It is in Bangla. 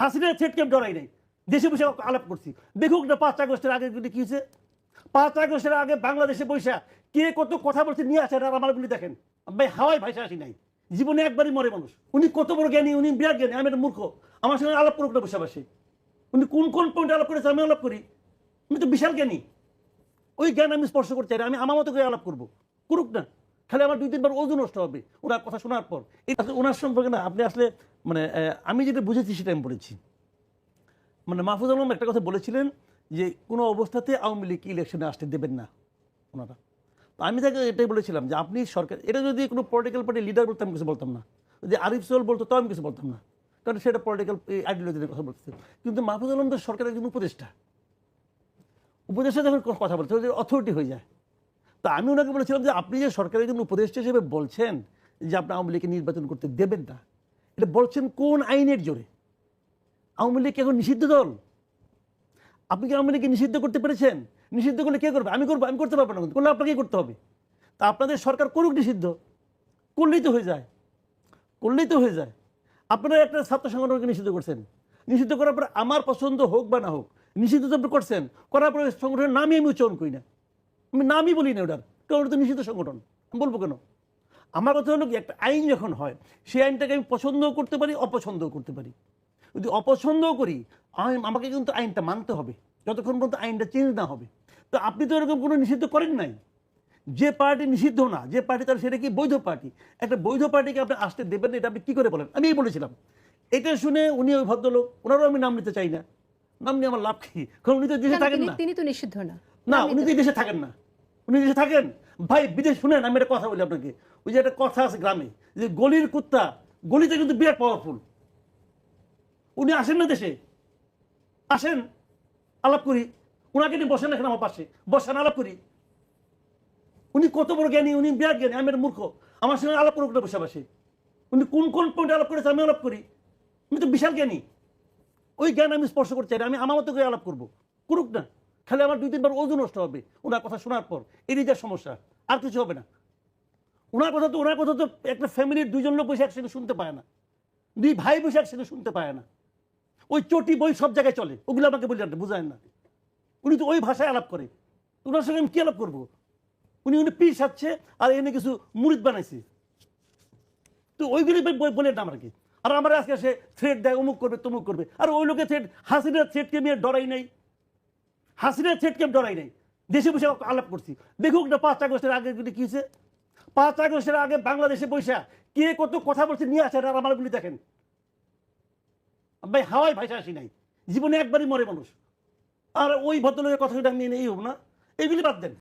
হাসিনার থ্রেটকে ডরাই নাই। দেশে বসে আলাপ করছি। দেখুক না পাঁচ আগস্টের আগে কি হয়েছে। পাঁচ আগস্টের আগে বাংলাদেশে বৈশা কে কত কথা বলছে নিয়ে আসে আর আমার গুলি দেখেন। ভাই হাওয়ায় ভাইসা আসি নাই। জীবনে একবারই মরে মানুষ। উনি কত বড় জ্ঞানী উনি বিরাট জ্ঞানী আমি একটা মূর্খ। আমার সঙ্গে আলাপ করুক না বসে উনি কোন কোন পয়েন্টে আলাপ করেছে আমি আলাপ করি। আমি তো বিশাল জ্ঞানী। ওই জ্ঞান আমি স্পর্শ করতে চাই না, আমি আমার মতো করে আলাপ করব। করুক না। খালি আমার দুই তিনবার ওজন নষ্ট হবে। ওনার কথা শোনার পর। এটা ওনার সম্পর্কে না, আপনি আসলে মানে আমি যেটা বুঝেছি সেটা আমি বলেছি। মানে মাহফুজ আলম একটা কথা বলেছিলেন যে, কোনো অবস্থাতে আওয়ামী লীগ ইলেকশনে আসতে দেবেন না ওনারা। তো আমি তাকে এটাই বলেছিলাম যে, আপনি সরকার, এটা যদি কোনো পলিটিক্যাল পার্টি লিডার বলতো, আমি কিছু বলতাম না। যদি আরিফ সোহেল বলতো, তাও আমি কিছু বলতাম না। কারণ সেটা পলিটিক্যাল আইডিওলজির কথা বলতেছে কিন্তু মাহফুজ আলম তো সরকারের একজন উপদেষ্টা। উপদেষ্টা যখন কথা বলছে অথরিটি হয়ে যায়। তা আমি ওনাকে বলেছিলাম যে আপনি যে সরকারের জন্য উপদেষ্টা হিসেবে বলছেন যে আপনি আওয়ামী লীগকে নির্বাচন করতে দেবেন না, এটা বলছেন কোন আইনের জোরে? আওয়ামী লীগ এখন নিষিদ্ধ দল? আপনি কি আওয়ামী লীগকে নিষিদ্ধ করতে পেরেছেন? নিষিদ্ধ করলে কে করবে? আমি করব, আমি করতে পারব না। করলে আপনাকেই করতে হবে। তা আপনাদের সরকার করুক নিষিদ্ধ। করলেই তো হয়ে যায়। করলেই তো হয়ে যায়। আপনারা একটা ছাত্র সংগঠনকে নিষিদ্ধ করছেন। নিষিদ্ধ করার পর আমার পছন্দ হোক বা না হোক, নিষিদ্ধ তো করছেন। করার পরে সংগঠনের নামই আমি উচ্চারণ করি না। আমি নামই বলি না ওটার কারণ ওটা তো নিষিদ্ধ সংগঠন। আমি বলব কেন? আমার কথা হলো কি একটা আইন যখন হয় সেই আইনটাকে আমি পছন্দও করতে পারি অপছন্দও করতে পারি। যদি অপছন্দও করি আমাকে কিন্তু আইনটা মানতে হবে যতক্ষণ পর্যন্ত আইনটা চেঞ্জ না হবে। তো আপনি তো এরকম কোনো নিষিদ্ধ করেন নাই। যে পার্টি নিষিদ্ধ না যে পার্টি তার সেটা কি বৈধ পার্টি? একটা বৈধ পার্টিকে আপনি আসতে দেবেন না এটা আপনি কী করে বলেন? আমি এই বলেছিলাম। এটা শুনে উনি ওই ভদ্রলোক ওনারও আমি নাম নিতে চাই না। নাম নিয়ে আমার লাভ কি? কারণ উনি তো দেশে থাকেন না। তিনি তো নিষিদ্ধ না। না উনি তো- দেশে থাকেন না। উনি দেশে থাকেন, ভাই, বিদেশ শুনেন, আমি একটা কথা বলি আপনাকে। ওই যে একটা কথা আছে গ্রামে, যে গলির কুত্তা, গলিতে কিন্তু বিরাট পাওয়ারফুল উনি আসেন না দেশে? আসেন, আলাপ করি। ওনাকে নিয়ে বসেন এখানে আমার পাশে। বসেন, আলাপ করি। উনি কত বড় জ্ঞানী, উনি বিরাট জ্ঞানী, আমি একটা মূর্খ। আমার সঙ্গে আলাপ করুক না বসে উনি কোন কোন পয়েন্টে আলাপ করেছে, আমি আলাপ করি। আমি তো বিশাল জ্ঞানী। ওই জ্ঞান আমি স্পর্শ করতে চাই আমি আমার মতো করে আলাপ করব। করুক না। খালি আমার দুই তিনবার ওজন নষ্ট হবে ওনার কথা শোনার পর। এরই যা সমস্যা, আর কিছু হবে না। ওনার কথা তো, ওনার কথা তো একটা ফ্যামিলির দুইজন লোক বসে একসঙ্গে শুনতে পায় না। দুই ভাই বসে একসঙ্গে শুনতে পায় না। ওই চটি বই সব জায়গায় চলে, ওগুলো আমাকে বলি বোঝায় না। উনি তো ওই ভাষায় আলাপ করে। ওনার সঙ্গে আমি কী আলাপ করব? উনি উনি পিস সাচ্ছে আর এনে কিছু মুরিদ বানাইছে। তো ওইগুলি বলে না আমার কি আর আমার আজকে সে থ্রেড দেয়, অমুক করবে, তমুক করবে। আর ওই লোকে থ্রেড হাসিনার থ্রেডকে নিয়ে ডরাই নাই। হাসিনার ছেটকে ডরাই নাই। দেশে বসে আলাপ করছি। দেখুক না পাঁচ আগস্টের আগে কি হয়েছে? পাঁচ আগস্টের আগে বাংলাদেশে বৈশা কে কত কথা বলছে নিয়ে আসে আর আমার গুলি দেখেন। ভাই, হাওয়ায় ভাইসা আসি নাই। জীবনে একবারই মরে মানুষ। আর ওই ভদ্রলোকের কথা আমি এই হোক না। এইগুলি বাদ দেন।